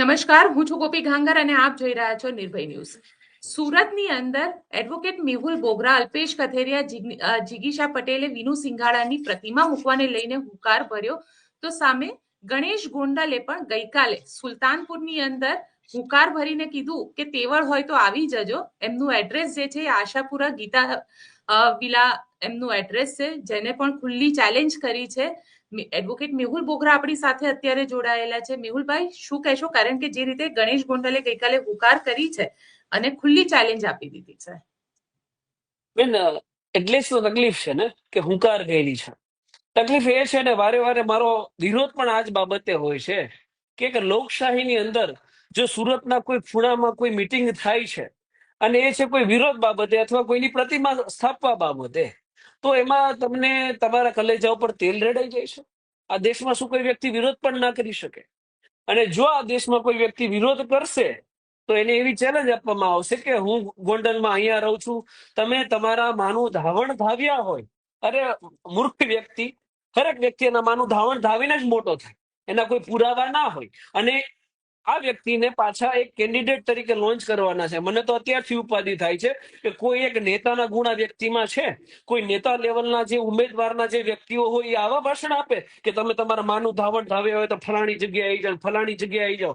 નમસ્કાર, હું છું ગોપી ઘાંગર અને આપ જોઈ રહ્યા છો નિર્ભય ન્યૂઝ. સુરતની અંદર એડવોકેટ મેહુલ બોગરા, અલ્પેશ કથેરિયા જીગ- જીગીશા પટેલે વિનુ સિંઘાડાની પ્રતિમા મૂકવાને લઈને હુંકાર ભર્યો. તો સામે ગણેશ ગોંડલે પણ ગઈકાલે સુલતાનપુરની અંદર હુંકાર ભરીને કીધું કે તેવળ હોય તો આવી જજો. એમનું એડ્રેસ જે છે આશાપુરા ગીતા વિલા એમનું એડ્રેસ છે, જેને પણ ખુલ્લી ચેલેન્જ કરી છે. એડવોકેટ મેહુલ બોગરા આપણી સાથે અત્યારે જોડાયેલા છે. મેહુલભાઈ, શું કહેશો? કારણ કે જે રીતે ગણેશ ગોંડલે ગઈકાલે હુકાર કરી છે અને ખુલ્લી ચેલેન્જ આપી દીધી છે. બેન એટલે જ તો તકલીફ છે ને, કે હુંકાર ગયેલી છે. તકલીફ એ છે ને, વારે વારે મારો વિરોધ પણ આ જ બાબતે હોય છે કે લોકશાહીની અંદર જો સુરતના કોઈ ખૂણામાં કોઈ મિટિંગ થાય છે અને એ છે કોઈ વિરોધ બાબતે અથવા કોઈની પ્રતિમા સ્થાપવા બાબતે તો એમાં તમને તમારા કલેજા ઉપર તેલ રેડાઈ જાય છે. આ દેશમાં શું કોઈ વ્યક્તિ વિરોધ પણ ના કરી શકે? અને જો આ દેશમાં કોઈ વ્યક્તિ વિરોધ કરશે, તો એને એવી ચેલેન્જ આપવામાં આવશે કે હું ગોંડલમાં અહીંયા રહું છું. તમે તમારા માનું ધાવણ ધાવ્યા હોય. અરે, મૂર્ખ વ્યક્તિ. ખરેક વ્યક્તિ એના માનું ધાવણ ધાવીને જ મોટો થાય. એના કોઈ પુરાવા ના હોય. અને આ વ્યક્તિને પાછા એક કેન્ડિડેટ તરીકે લોન્ચ કરવાના છે. મને તો અત્યારથી ઉપાધિ થાય છે કે કોઈ એક નેતાના ગુણ આ વ્યક્તિમાં છે. કોઈ નેતા લેવલના જે ઉમેદવારના જે વ્યક્તિઓ હોય એ આવા ભાષણ આપે કે તમે તમારા માનું ધાવણ ધાવ્યા હોય તો ફલાણી જગ્યાએ આવી જાઓ, ફલાણી જગ્યાએ આવી જાઓ.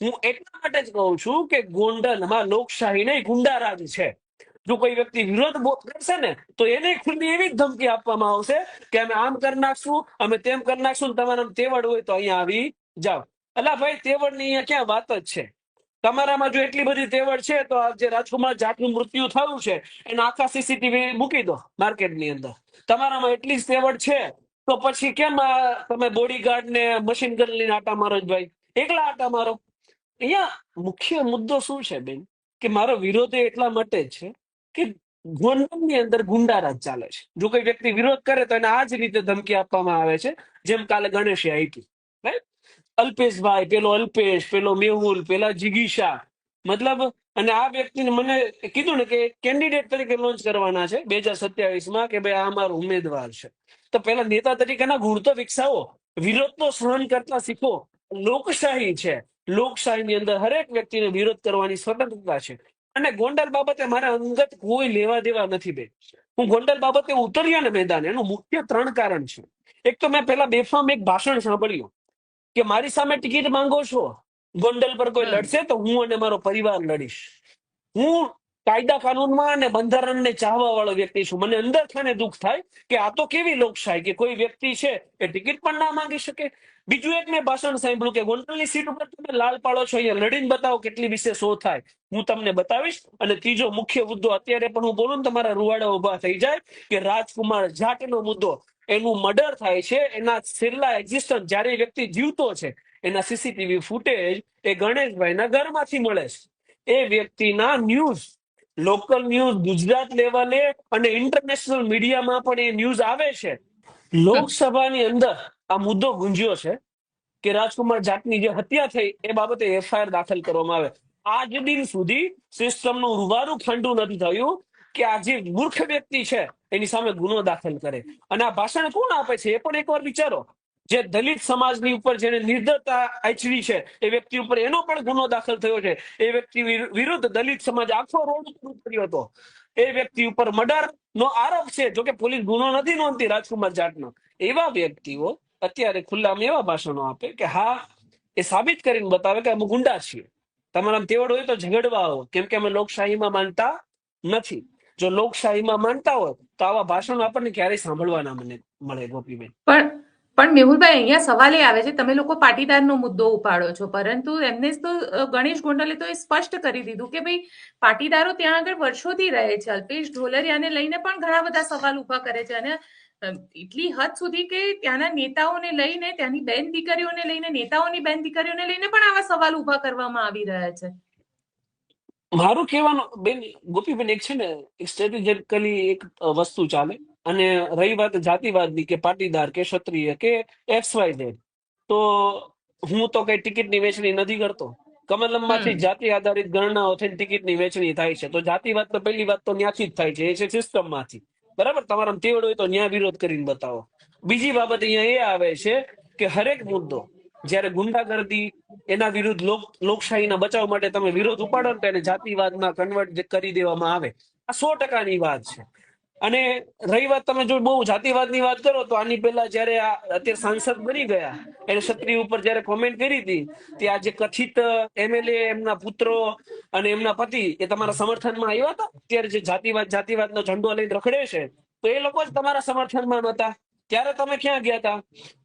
હું એટલા માટે જ કહું છું કે ગોંડલમાં લોકશાહી નહીં ગુંડારાજ છે. જો કોઈ વ્યક્તિ વિરોધ કરશે ને તો એને ખુલ્લી એવી જ ધમકી આપવામાં આવશે કે અમે આમ કરી નાખશું, અમે તેમ કરી નાખશું તમારા તેવડ હોય તો અહીંયા આવી જાઓ. અલા ભાઈ તેવડની અહીંયા ક્યાં વાત જ છે? તમારામાં જો એટલી બધી તેવડ છે, તો જે રાજકુમાર જાટનું મૃત્યુ થયું છે, એના આખા સીસીટીવી મૂકી દો માર્કેટની અંદર. તમારામાં એટલી જ તેવડ છે, તો પછી કેમ તમે બોડીગાર્ડ ને મશીન ગન લઈને આટા મારો જ ભાઈ? એકલા આટા મારો? અહીંયા મુખ્ય મુદ્દો શું છે બેન? કે મારો વિરોધ એટલા માટે છે કે ગોંડલની અંદર ગુંડારાજ ચાલે છે. જો કોઈ વ્યક્તિ વિરોધ કરે તો એને આ જ રીતે ધમકી આપવામાં આવે છે, જેમ કાલે ગણેશે આપી રાઈટ? અલ્પેશભાઈ પેલો અલ્પેશ, પેલો મેહુલ, પેલા જિગીશા. મતલબ, અને આ વ્યક્તિને મને કીધું ને કે કેન્ડિડેટ તરીકે લોન્ચ કરવાના છે બે હજાર સત્યાવીસમાં કે ભાઈ આ અમારો ઉમેદવાર છે. તો પેલા નેતા તરીકેના ગુણ તો વિકસાવો. વિરોધ તો સહન કરતા શીખો. લોકશાહી છે. લોકશાહીની અંદર હરેક વ્યક્તિને વિરોધ કરવાની સ્વતંત્રતા છે. અને ગોંડલ બાબતે મારા અંગત કોઈ લેવા દેવા નથી બે હું ગોંડલ બાબતે ઉતર્યા ને મેદાન, એનું મુખ્ય ત્રણ કારણ છે. એક તો મેં પેલા બેફામ એક ભાષણ સાંભળ્યું. કે મારી સામે ટિકિટ માંગો છો ગોંડલ પર કોઈ લડશે તો હું અને મારો પરિવાર લડીશ. હું કાયદા કાનૂનમાં અને બંધારણને ચાહવા વાળો વ્યક્તિ છું. મને અંદર ખાને દુઃખ થાય કે આ તો કેવી લોકશાહી કે કોઈ વ્યક્તિ છે એ ટિકિટ પણ ના માંગી શકે? બીજું એક મેં ભાષણ સાંભળ્યું કે ગોંડલની સીટ ઉપર તમે લાલ પાડો છો, અહીંયા લડીને બતાવો કેટલી વિશે શો થાય. હું તમને બતાવીશ અને ત્રીજો મુખ્ય મુદ્દો અત્યારે પણ હું બોલું તમારા રૂવાડા ઊભા થઈ જાય કે રાજકુમાર જાટનો મુદ્દો. એનું મર્ડર થાય છે, એના છેલ્લા એક્ઝિસ્ટન્સ જ્યારે વ્યક્તિ જીવતો છે, એના સીસીટીવી ફૂટેજ એ ગણેશભાઈના ઘરમાંથી મળે છે. એ વ્યક્તિના ન્યૂઝ લોકલ ન્યૂઝ ગુજરાત લેવલે અને ઇન્ટરનેશનલ મીડિયામાં પણ એ ન્યૂઝ આવે છે. લોકસભાની અંદર આ મુદ્દો ગુંજ્યો છે કે રાજકુમાર જાટની જે હત્યા થઈ એ બાબતે એફઆઈઆર દાખલ કરવામાં આવે. આજ દિન સુધી સિસ્ટમનું રૂવારું ખાંડું નથી થયું કે આ જે મૂર્ખ વ્યક્તિ છે એની સામે ગુનો દાખલ કરે. અને આ ભાષણ કોણ આપે છે એ પણ એકવાર વિચારો. જે દલિત સમાજની ઉપર જેને નિર્દરતા આચરી છે એ વ્યક્તિ ઉપર એનો પણ ગુનો દાખલ થયો છે. એ વ્યક્તિ વિરુદ્ધ દલિત સમાજ આખો રોડ કર્યો હતો. એ વ્યક્તિ ઉપર મર્ડર નો આરોપ છે જો કે પોલીસ ગુનો નથી નોંધતી રાજકુમાર જાટનો. એવા વ્યક્તિઓ અત્યારે ખુલ્લામાં એવા ભાષણો આપે કે, હા, એ સાબિત કરીને બતાવે કે અમે ગુંડા છીએ. તમારા તેવડ હોય તો ઝઘડવા આવો. કેમ કે અમે લોકશાહીમાં માનતા નથી. જો લોકશાહીમાં માનતા હોય, તો આવા ભાષણો આપણને ક્યારેય સાંભળવાના મને મળે ગોપીબેન. પણ પણ મેહુલભાઈ, અહીંયા સવાલ એ આવે છે, તમે લોકો પાટીદારનો મુદ્દો ઉપાડો છો. પરંતુ એમને તો ગણેશ ગોંડલે તો એ સ્પષ્ટ કરી દીધું કે ભાઈ, પાટીદારો ત્યાં આગળ વર્ષોથી રહે છે. અલ્પેશ ઢોલરિયાને લઈને પણ ઘણા બધા સવાલ ઊભા કરે છે. અને એટલી હદ સુધી કે ત્યાંના નેતાઓને લઈને ત્યાંની બેન દીકરીઓને લઈને નેતાઓની બેન દીકરીઓને લઈને પણ આવા સવાલ ઊભા કરવામાં આવી રહ્યા છે. મારું કહેવાનું બેન ગોપીબેન એક છે ને એક સ્ટ્રેટેજિકલી એક વસ્તુ ચાલે. અને રહી વાત જાતિવાદની કે પાટીદાર કે ક્ષત્રિય કે એક્સ વાય ઝેડ તો હું તો કઈ ટિકિટની વેચણી નથી કરતો. કમલમમાંથી જાતિ આધારિત ગણનાઓથી ટિકિટની વેચણી થાય છે. તો જાતિવાદ તો પહેલી વાત તો ત્યાંથી જ થાય છે એ છે સિસ્ટમમાંથી. બરાબર? તમારા તેવડ હોય તો ન્યાય વિરોધ કરીને બતાવો. બીજી બાબત અહીંયા એ આવે છે કે હરેક મુદ્દો, જ્યારે ગુંડાગર્દી એના વિરુદ્ધ લોક, લોકશાહીના બચાવ માટે તમે વિરોધ ઉપાડો ને તો એને જાતિવાદમાં કન્વર્ટ કરી દેવામાં આવે. આ સો ટકાની વાત છે. અને રહી વાત તમે જો બહુ જાતિવાદની વાત કરો તો આની પહેલા જ્યારે આ અત્યારે સાંસદ બની ગયા, એને ક્ષત્રિય ઉપર જ્યારે કોમેન્ટ કરી હતી ત્યાં જે કથિત એમએલએ એમના પુત્રો અને એમના પતિ એ તમારા સમર્થનમાં આવ્યા હતા? ત્યારે જે જાતિવાદ, જાતિવાદનો ઝંડો લઈને રખડે છે, તો એ લોકો જ તમારા સમર્થનમાં નહોતા? ત્યારે તમે ક્યાં ગયા હતા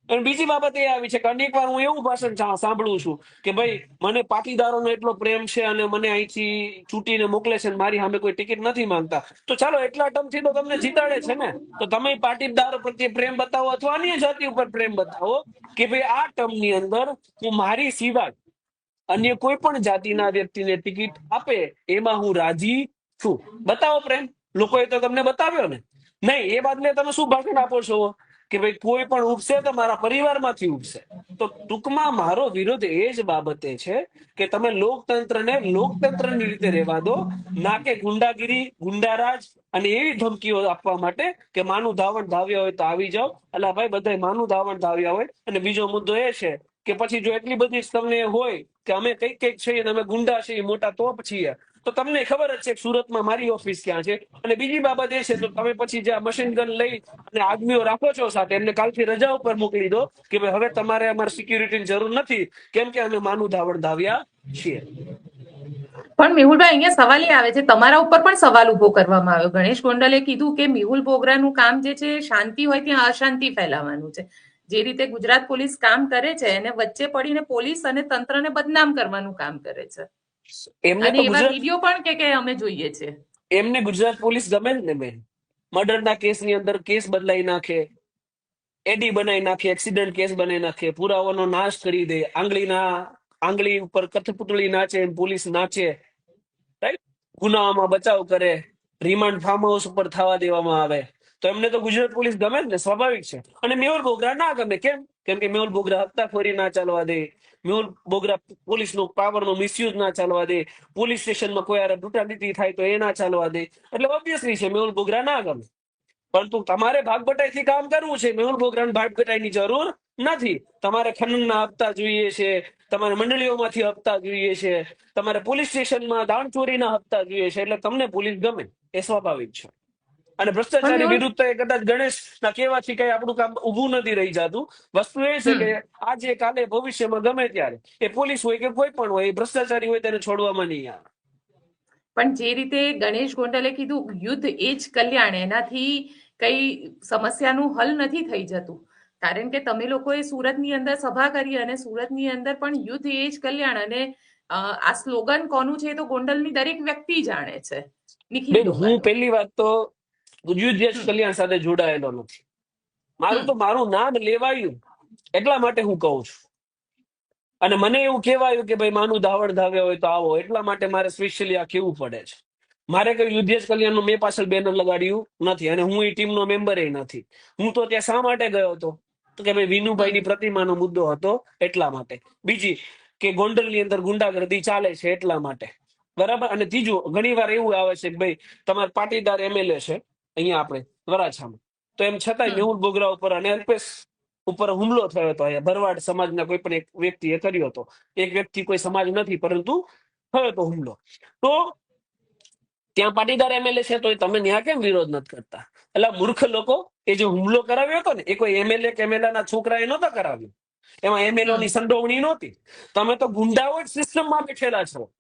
અને બીજી બાબત એ આવી છે કે અનેક વાર હું એવું ભાષણ સાંભળું છું કે ભાઈ, મને પાટીદારોનો એટલો પ્રેમ છે અને મને અહીંથી ચૂંટીને મોકલે છે મારી સામે કોઈ ટિકિટ નથી માંગતા. તો ચાલો, એટલા ટર્મથી તો તમને જીતાડે છે ને? તો તમે પાટીદારો પ્રત્યે પ્રેમ બતાવો અથવા અન્ય જાતિ ઉપર પ્રેમ બતાવો કે ભાઈ, આ ટર્મની અંદર હું મારી સિવાય અન્ય કોઈ પણ જાતિના વ્યક્તિને ટિકિટ આપે, એમાં હું રાજી છું. બતાવો પ્રેમ. લોકોએ તો તમને બતાવ્યો ને? નહીં, એ બાદને તમે શું ભાષણ આપો છો? કે ભાઈ કોઈ પણ ઉપસે તો મારા પરિવારમાંથી ઉપસે. તો ટૂંકમાં મારો વિરોધ એ જ બાબતે છે કે તમે લોકતંત્રને લોકતંત્રની રીતે રહેવા દો, ના કે ગુંડાગીરી, ગુંડારાજ અને એવી ધમકીઓ આપવા માટે કે માનું ધાવણ ધાવ્યા હોય તો આવી જાઓ. અલા ભાઈ બધા માનું ધાવણ ધાવ્યા હોય. અને બીજો મુદ્દો એ છે કે પછી જો એટલી બધી તમને હોય કે અમે કંઈક કંઈક છીએ અમે ગુંડા છીએ, મોટા તોપ છીએ. તો તમને ખબર જ છે સુરતમાં મારી ઓફિસ ક્યાં છે? અને બીજી બાબત એ છે, તો તમે પછી જે મશીન ગન લઈ અને આદમીઓ રાખો છો સાથે, એમને કાલથી રજા ઉપર મોકલી દો કે ભાઈ હવે તમારે અમારે સિક્યુરિટીની જરૂર નથી, કેમ કે અમે માનું ધાવણ ધાવ્યા છીએ. પણ મેહુલભાઈ, અહીંયા સવાલ એ આવે છે. તમારા ઉપર પણ સવાલ ઊભો કરવામાં આવ્યો. ગણેશ ગોંડલે કીધું કે મેહુલ બોગરાનું કામ જે છે, શાંતિ હોય ત્યાં અશાંતિ ફેલાવવાનું છે. જે રીતે ગુજરાત પોલીસ કામ કરે છે, એને વચ્ચે પડીને પોલીસ અને તંત્રને બદનામ કરવાનું કામ કરે છે. એમને તો ગુજરાત વીડિયો પણ કે કે અમે જોઈએ છે. એમને ગુજરાત પોલીસ ગમે જ ને બેન. મર્ડરના કેસની અંદર કેસ બદલાઈ નાખે એડી બનાવી નાખે એક્સિડન્ટ કેસ બનાવી નાખે પુરાવાનો નાશ કરી દે આંગળીના આંગળી ઉપર કથપુતળી નાચે એમ પોલીસ નાચે રાઈટ ગુનામાં બચાવ કરે રિમાન્ડ ફાર્મ હાઉસ ઉપર થવા દેવામાં આવે. તો એમને તો ગુજરાત પોલીસ ગમે જ ને સ્વાભાવિક છે. અને મેહુલ બોગરા ના ગમે કેમ? કેમ કે મેહુલ બોગરા હપ્તાખોરી ના ચાલવા દે મેહુલ બોગરા પોલીસનો પાવરનો મિસયુઝ ના ચાલવા દે. પોલીસ સ્ટેશનમાં કોઈ બ્રુટાલિટી થાય તો એ ના ચાલવા દે. એટલે ઓબ્વિયસલી છે મેહુલ બોગરા ના ગમે. પરંતુ તમારે ભાગબટાઈથી કામ કરવું છે મેહુલ બોગરાને ભાગબટાઈની જરૂર નથી. તમારે ખનનના હપ્તા જોઈએ છે, તમારે મંડળીઓમાંથી હપ્તા જોઈએ છે, તમારે પોલીસ સ્ટેશનમાં દાણચોરીના હપ્તા જોઈએ છે, એટલે તમને પોલીસ ગમે, એ સ્વાભાવિક છે. અને ભ્રષ્ટાચારી વિરુદ્ધ કદાચ ગણેશના કહેવાથી કઈ આપણું કામ ઊભું નથી રહી જતું. વસ્તુ એ છે કે આજે કાલે ભવિષ્યમાં ગમે ત્યારે એ પોલીસ હોય કે કોઈ પણ હોય એ ભ્રષ્ટાચારી હોય તેને છોડવામાં નહીં આવે. પણ જે રીતે ગણેશ ગોંડલે કીધું યુદ્ધ એ જ કલ્યાણ એનાથી કઈ સમસ્યાનું હલ નથી થઈ જતું. કારણ કે તમે લોકોએ સુરતની અંદર સભા કરી અને સુરતની અંદર પણ યુદ્ધ એ જ કલ્યાણ અને આ સ્લોગન કોનું છે એ તો ગોંડલની દરેક વ્યક્તિ જાણે છે. હું પહેલી વાત તો યુદ્ધ યશ કલ્યાણ સાથે જોડાયેલો નથી. મારું તો મારું નામ લેવાયું એટલા માટે હું કહું છું. અને મને એવું કહેવાયું કે ભાઈ માનું ધાવણ ધાવ્યા હોય તો આવો. એટલા માટે મારે સ્પેશિયલી આ કેવું પડે છે. મારે કઈ યુદ્ધ કલ્યાણનું મેં પાછળ બેનર લગાડ્યું નથી અને હું એ ટીમનો મેમ્બર નથી. હું તો ત્યાં શા માટે ગયો હતો? તો કે ભાઈ વિનુભાઈની પ્રતિમાનો મુદ્દો હતો એટલા માટે. બીજી કે ગોંડલની અંદર ગુંડાગર્દી ચાલે છે એટલા માટે. બરાબર? અને ત્રીજું ઘણી વાર એવું આવે છે કે ભાઈ તમારે પાટીદાર એમએલએ છે. અહીંયા આપણે વરાછામાં. તો એમ છતાંય મેહુલ બોગરા ઉપર અને અલ્પેશ ઉપર હુમલો થયો હતો. અહીંયા ભરવાડ સમાજના કોઈ પણ એક વ્યક્તિએ કર્યો હતો. એક વ્યક્તિ કોઈ સમાજ નથી પરંતુ થયો હતો હુમલો. તો ત્યાં પાટીદાર એમએલએ છે તો તમે ત્યાં કેમ વિરોધ નથી કરતા? એટલે મૂર્ખ લોકો એ જે હુમલો કરાવ્યો હતો ને એ કોઈ એમએલએ કે એમએલએ ના છોકરાએ નહોતો કરાવ્યો. એમાં એમએલએ ની સંડોવણી નહોતી. તમે તો ગુંડાઓ જ સિસ્ટમમાં બેઠેલા છો.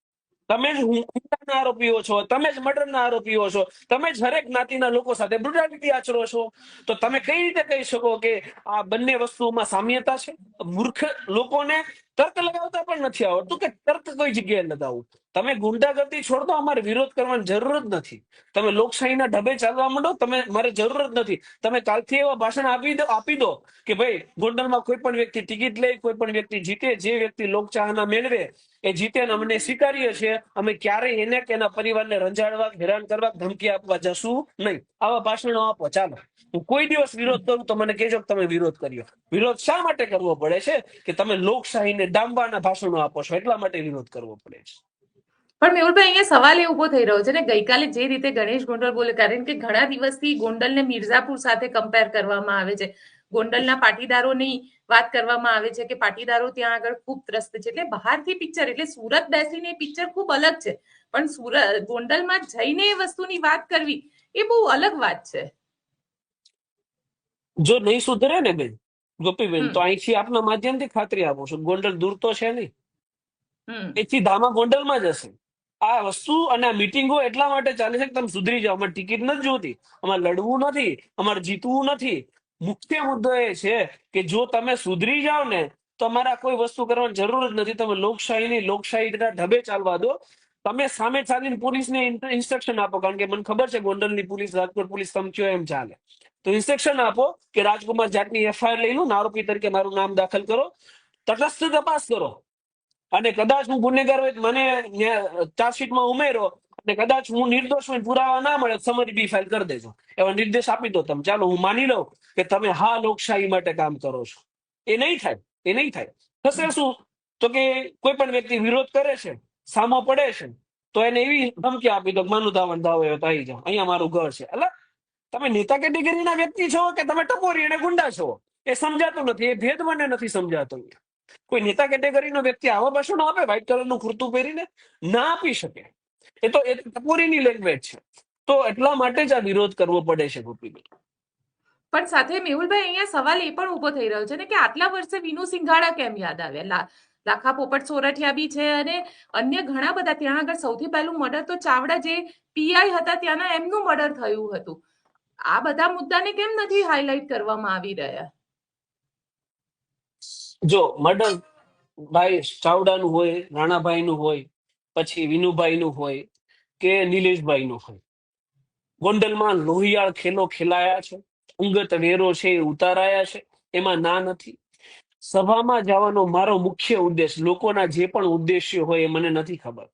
તમે જ હુમલાના આરોપીઓ છો, તમે જ મર્ડરના આરોપીઓ છો, તમે જ હરેક જ્ઞાતિના લોકો સાથે બ્રુટાલિટી આચરો છો. તો તમે કઈ રીતે કહી શકો કે આ બંને વસ્તુઓમાં સામ્યતા છે? મૂર્ખ લોકોને તર્ક લગાવતા પણ નથી આવડતું કે તર્ક કોઈ જગ્યાએ લગાવવું તમે ગુંડાગર્દી છોડ દો, અમારે વિરોધ કરવાની જરૂર જ નથી. તમે લોકશાહીના ઢબે ચાલવા માંડો, તમે મારે જરૂર જ નથી. તમે કાલથી એવા ભાષણ આપી દો આપી દો કે ભાઈ, ગોંડલમાં કોઈ પણ વ્યક્તિ ટિકિટ લે, કોઈ પણ વ્યક્તિ જીતે, જે વ્યક્તિ લોકચાહના મેળવે, એ જીતે ને અમને સ્વીકારીએ છીએ. અમે ક્યારેય એને કે એના પરિવારને રંજાડવા, હેરાન કરવા ધમકી આપવા જશું નહીં. આવા ભાષણો આપો, ચાલો. હું કોઈ દિવસ વિરોધ કરું તો મને કહેજો કે તમે વિરોધ કર્યો. વિરોધ શા માટે કરવો પડે છે? કે તમે લોકશાહીને ડામવાના ભાષણો આપો છો, એટલા માટે વિરોધ કરવો પડે છે. પણ મેહુલભાઈ, અહીંયા સવાલ એ ઊભો થઈ રહ્યો છે ને, ગઈકાલે જે રીતે ગણેશ ગોંડલ બોલે, કારણ કે ઘણા દિવસથી ગોંડલને મિર્ઝાપુર સાથે કમ્પેર કરવામાં આવે છે. ગોંડલના પાટીદારોની વાત કરવામાં આવે છે કે પાટીદારો ત્યાં આગળ ખૂબ ત્રસ્ત છે. એટલે બહારથી પિક્ચર એટલે સુરત બેસીને પિક્ચર ખૂબ અલગ છે. પણ સુરત, ગોંડલમાં જઈને એ વસ્તુની વાત કરવી, એ બહુ અલગ વાત છે. જો નહીં સુધરે ને બેન ગોપીબેન. તો અહીંથી આપના માધ્યમથી ખાતરી આપું છું. ગોંડલ દૂર તો છે નહીં. એથી ધામા ગોંડલમાં જશે આ વસ્તુ અને આ મિટિંગો એટલા માટે ચાલે છે કે તમે સુધરી જાઓ. અમારે ટિકિટ નથી જોતી. અમારે લડવું નથી. અમારે જીતવું નથી. મુખ્ય મુદ્દો એ છે કે જો તમે સુધરી જાઓ ને તો અમારે કોઈ વસ્તુ કરવાની જરૂર જ નથી. તમે લોકશાહીની લોકશાહીના ઢબે ચાલવા દો. તમે સામે ચાલીને પોલીસને ઇન્સ્ટ્રક્શન આપો. કારણ કે મને ખબર છે ગોંડલની પોલીસ રાજકોટ પોલીસ સમચ્યો એમ ચાલે. તો ઇન્સ્ટ્રક્શન આપો કે રાજકુમાર જાટની એફઆઈઆર લઈ લો આરોપી તરીકે મારું નામ દાખલ કરો. તટસ્થ તપાસ કરો. અને કદાચ હું ગુનેગાર હોય મને ચાર્જશીટમાં ઉમેરો અને કદાચ હું નિર્દોષ હોય પુરાવા ના મળે સમરી બી ફાઇલ કરી દેજો. એવા નિર્દેશ આપી દો તમે. ચાલો, હું માની લઉં કે તમે હા લોકશાહી માટે કામ કરો છો. એ નહીં થાય. એ નહીં થાય. થશે શું? તો કે કોઈ પણ વ્યક્તિ વિરોધ કરે છે, સામો પડે છે, તો એને એવી ધમકી આપી દો માનું ધાવણ ધાવ હોય તો આવી જાઓ. અહીંયા મારું ઘર છે. એટલે તમે નેતા કેટેગરીના વ્યક્તિ છો કે તમે ટપોરી અને ગુંડા છો? એ સમજાતું નથી, એ ભેદ મને નથી સમજાતો. કોઈ નેતા કેટેગરીનો વ્યક્તિ આવા ભાષણો આપે વ્હાઈટ કલરનું કુર્તું પહેરીને? ના આપી શકે. એ તો એ ટપોરીની લેંગ્વેજ છે. તો એટલા માટે જ આ વિરોધ કરવો પડે છે ગોપીબેન પણ સાથે મેહુલભાઈ, અહીંયા સવાલ એ પણ ઊભો થઈ રહ્યો છે ને કે આટલા વર્ષે વિનુ સિંઘાડા કેમ યાદ આવ્યા? લાખા પોપટ સોરઠિયા બી છે અને અન્ય ઘણા બધા. ત્યાં આગળ સૌથી પહેલું મર્ડર તો ચાવડા જે પીઆઈ હતા, ત્યાંના એમનું મર્ડર થયું હતું. આ બધા મુદ્દાને કેમ નથી હાઇલાઇટ કરવામાં આવી રહ્યા? જો, મર્ડર ભાઈ ચાવડાનું હોય, રાણાભાઈનું હોય, પછી વિનુભાઈનું હોય, કે નિલેશભાઈનું હોય. ગોંડલમાં લોહિયાળ ખેલો ખેલાયા છે, અંગત વેરો છે એ ઉતારાયા છે, એમાં ના નથી. સભામાં જવાનો મારો મુખ્ય ઉદ્દેશ, લોકોના જે પણ ઉદ્દેશ્ય હોય એ મને નથી ખબર.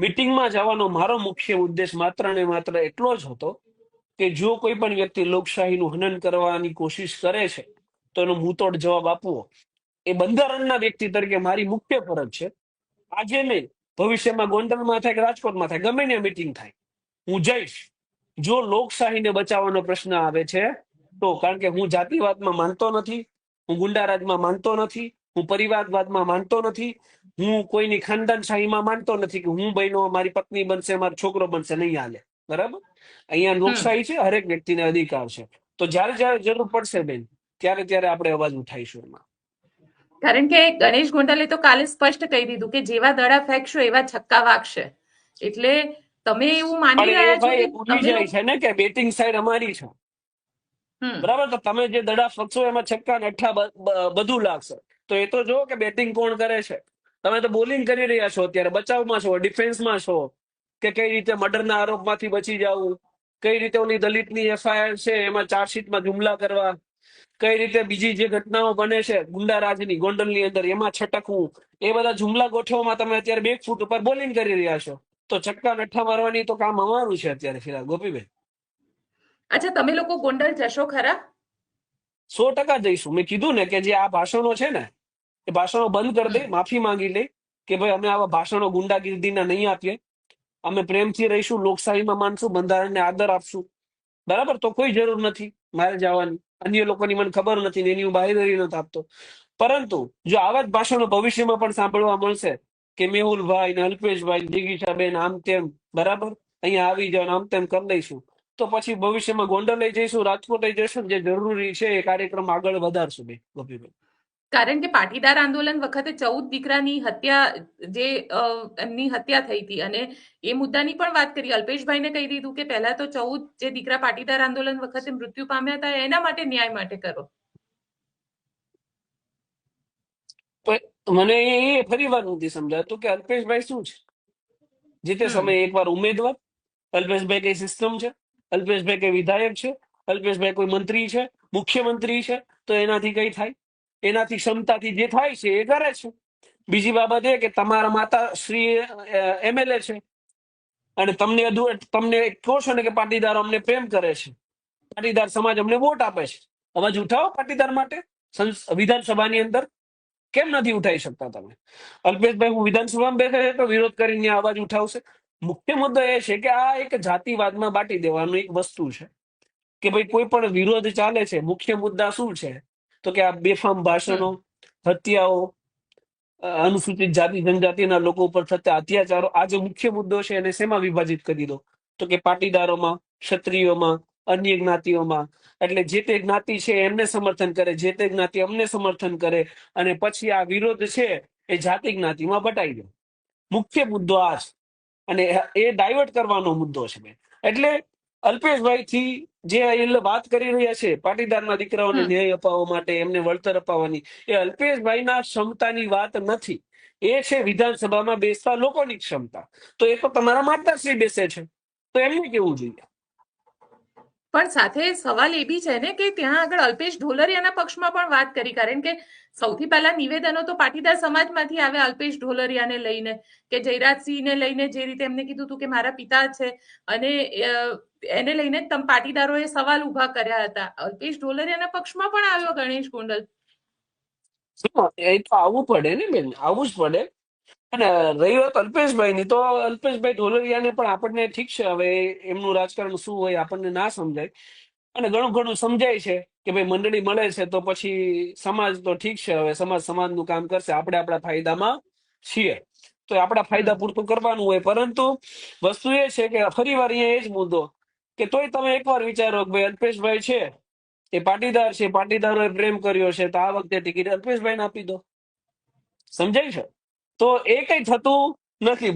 મિટિંગમાં જવાનો મારો મુખ્ય ઉદ્દેશ માત્ર ને માત્ર એટલો જ હતો કે જો કોઈ પણ વ્યક્તિ લોકશાહીનું હનન કરવાની કોશિશ કરે છે, તો એનો મુતોડ જવાબ આપવો. એ બંધારણના વ્યક્તિ તરીકે મારી મુખ્ય ફરજ છે. આજે નહીં, ભવિષ્યમાં ગોંડલમાં થાય કે રાજકોટમાં થાય, ગમે ત્યાં મિટિંગ થાય. હું જઈશ. જો લોકશાહીને બચાવવાનો પ્રશ્ન આવે છે, તો કારણ કે હું જાતિવાદમાં માનતો નથી, હું ગુંડારાજમાં માનતો નથી, હું પરિવારવાદમાં માનતો નથી, હું કોઈની ખાનદાનશાહીમાં માનતો નથી કે હું બહેનો મારી પત્ની બનશે, મારો છોકરો બનશે, નહીં હાલે. બરાબર? અહીંયા લોકશાહી છે હરેક વ્યક્તિને અધિકાર છે. તો જ્યારે જ્યારે જરૂર પડશે બેન ત્યારે ત્યારે આપણે અવાજ ઉઠાઈશું એમાં. કારણ કે ગણેશ ગોંડલે તો કાલે સ્પષ્ટ કહી દીધું કે જેવા દડા ફેંકશો એવા છક્કા વાગશે. એટલે તમે એવું માની રહ્યા છો કે ભૂલી જાય છે ને કે બેટિંગ સાઈડ અમારી છે. બરાબર? તો તમે જે દડા ફેંકશો એમાં છક્કા ને અઠ્ઠા બધું લાગશે. તો એ તો જો કે બેટિંગ કોણ કરે છે. તમે તો બોલિંગ કરી રહ્યા છો અત્યારે. બચાવમાં છો ડિફેન્સમાં છો. કે કઈ રીતે મર્ડરના આરોપમાંથી બચી જવું? કઈ રીતે ઓલી દલિતની એફઆઈઆર છે એમાં ચાર્જશીટમાં જુમલા કરવા? કઈ રીતે બીજી જે ઘટનાઓ બને છે ગુંડારાજની ગોંડલની અંદર એમાં છટકવું? એ બધા જુમલા ગોઠવવામાં તમે અત્યારે બે ફૂટ ઉપર બોલિંગ કરી રહ્યા છો. તો છક્કા નઠ્ઠા મારવાની તો કામ અમારું છે અત્યારે ફિલહાલ. ગોપીબેન? અચ્છા તમે લોકો ગોંડલ જશો ખરા? સો ટકા જઈશું. મેં કીધું ને કે જે આ ભાષણો છે ને એ ભાષણો બંધ કરી દે માફી માંગી લે કે ભાઈ અમે આવા ભાષણો ગુંડાગીર્દીના નહીં આપીએ. અમે પ્રેમથી રહીશું, લોકશાહીમાં માનશું, બંધારણને આદર આપશું. બરાબર? તો કોઈ જરૂર નથી મારે જવાની. અન્ય લોકોની મને ખબર નથી ને એની હું બાહેધરી નથી આપતો. પરંતુ જો આવા જ ભાષણો ભવિષ્યમાં પણ સાંભળવા મળશે કે મેહુલભાઈ ને અલ્પેશભાઈ ને આમ તેમ, બરાબર? અહીંયા આવી જાવ આમ તેમ કરી લઈશું. તો પછી ભવિષ્યમાં ગોંડલ લઈ જઈશું, રાજકોટ લઈ જઈશું જે જરૂરી છે એ કાર્યક્રમ આગળ વધારશું બે, ગોપીભાઈ. કારણ કે પાટીદાર આંદોલન વખતે ચૌદ દીકરાની હત્યા જે એમની હત્યા થઈ હતી અને એ મુદ્દાની પણ વાત કરી. અલ્પેશભાઈને કહી દીધું કે પહેલા તો ચૌદ જે દીકરા પાટીદાર આંદોલન વખતે મૃત્યુ પામ્યા હતા એના માટે ન્યાય માટે કરો. મને એ ફરી વાર નથી સમજાતું કે અલ્પેશભાઈ શું છે? જે તે. સમયે એકવાર ઉમેદવાર અલ્પેશભાઈ કઈ સિસ્ટમ છે? અલ્પેશભાઈ કઈ વિધાયક છે? અલ્પેશભાઈ કોઈ મંત્રી છે? મુખ્યમંત્રી છે? તો એનાથી કઈ થાય? એનાથી ક્ષમતાથી જે થાય છે એ કરે છે. બીજી બાબત એ કે તમારા માતા શ્રી એમએલએ છે. અને તમને તમને કહો છો ને કે પાટીદારો અમને પ્રેમ કરે છે. પાટીદાર સમાજ અમને વોટ આપે છે. અવાજ ઉઠાવો પાટીદાર માટે. વિધાનસભાની અંદર. કેમ નથી ઉઠાવી શકતા તમે? અલ્પેશભાઈ, હું વિધાનસભામાં બેસે છે તો વિરોધ કરીને અવાજ ઉઠાવશે. મુખ્ય મુદ્દો એ છે કે આ એક જાતિવાદમાં બાટી દેવાનું એક વસ્તુ છે. કે ભાઈ કોઈ પણ વિરોધ ચાલે છે, મુખ્ય મુદ્દા શું છે? તો કે આ બેફામ ભાષણો હત્યાઓ અનુસૂચિત જાતિ જનજાતિના લોકો ઉપર થતા અત્યાચારો આ જે મુખ્ય મુદ્દો છે એને શેમાં વિભાજિત કરી દો? તો કે પાટીદારોમાં ક્ષત્રિયોમાં અન્ય જ્ઞાતિઓમાં. એટલે જે તે જ્ઞાતિ છે એમને સમર્થન કરે જે તે જ્ઞાતિ અમને સમર્થન કરે અને પછી આ વિરોધ છે એ જાતિ જ્ઞાતિમાં બટાઈ દો. મુખ્ય મુદ્દો આ છે અને એ ડાયવર્ટ કરવાનો મુદ્દો છે. એટલે અલ્પેશભાઈ થી જે એ વાત કરી રહ્યા છે પાટીદારના દીકરાઓને. ન્યાય અપાવવા માટે એમને વળતર અપાવવાની એ અલ્પેશભાઈના ક્ષમતાની વાત નથી. એ છે વિધાનસભામાં બેસતા લોકોની ક્ષમતા. તો એ તો તમારા માતાશ્રી બેસે છે. તો એમને કેવું જોઈએ? પણ સાથે સવાલ એ બી છે ને કે ત્યાં આગળ અલ્પેશ ઢોલરિયાના પક્ષમાં પણ વાત કરી. કારણ કે સૌથી પહેલા નિવેદનો તો પાટીદાર સમાજમાંથી આવે અલ્પેશ ઢોલરિયાને લઈને કે જયરાજસિંહને લઈને જે રીતે એમને કીધું હતું કે મારા પિતા છે અને એને લઈને તમ પાટીદારોએ સવાલ ઊભા કર્યા હતા. અલ્પેશ ઢોલરિયાના પક્ષમાં પણ આવ્યો ગણેશ કુંડલ એ તો આવવું પડે ને બેન, આવવું જ પડે. અને રહી વાત અલ્પેશભાઈની તો અલ્પેશભાઈ ઢોલરિયાને પણ આપણને ઠીક છે હવે એમનું રાજકારણ શું હોય આપણને ના સમજાય. અને ઘણું ઘણું સમજાય છે કે ભાઈ મંડળી મળે છે તો પછી સમાજ તો ઠીક છે હવે સમાજ સમાજનું કામ કરશે આપણે આપણા ફાયદામાં છીએ. તો આપણા ફાયદા પૂરતું કરવાનું હોય પરંતુ વસ્તુ એ છે કે ફરી વાર અહીંયા એ જ મુદ્દો કે તોય તમે એકવાર વિચારો કે ભાઈ અલ્પેશભાઈ છે એ પાટીદાર છે પાટીદારોએ પ્રેમ કર્યો છે તો આ વખતે ટિકિટ અલ્પેશભાઈને આપી દો. સમજાય છે? તો એ કઈ થતું નથી.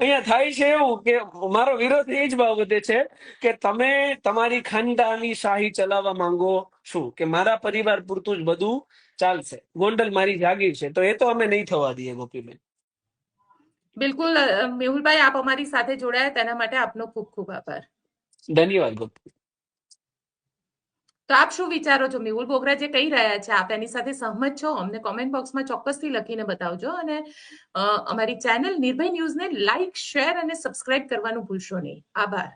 અહીંયા થાય છે એવું કે મારો વિરોધ એ જ બાબતે છે કે તમે તમારી ખાનદાની શાહી ચલાવવા માંગો છું કે મારા પરિવાર પૂરતું જ બધું ચાલશે. ગોંડલ મારી જાગીર છે. તો એ તો અમે નહીં થવા દઈએ ગોપીબેન. બિલકુલ મેહુલભાઈ આપ અમારી સાથે જોડાયા. તેના માટે આપનો ખૂબ ખૂબ આભાર. ધન્યવાદ ગોપી. તો આપ શું વિચારો છો? મેહુલ બોગરા જે કહી રહ્યા છે, આપ એની સાથે સહમત છો? અમને કોમેન્ટ બોક્સમાં ચોક્કસથી લખીને બતાવજો અને અમારી ચેનલ નિર્ભય ન્યૂઝને લાઇક શેર અને સબસ્ક્રાઇબ કરવાનું ભૂલશો નહીં. આભાર.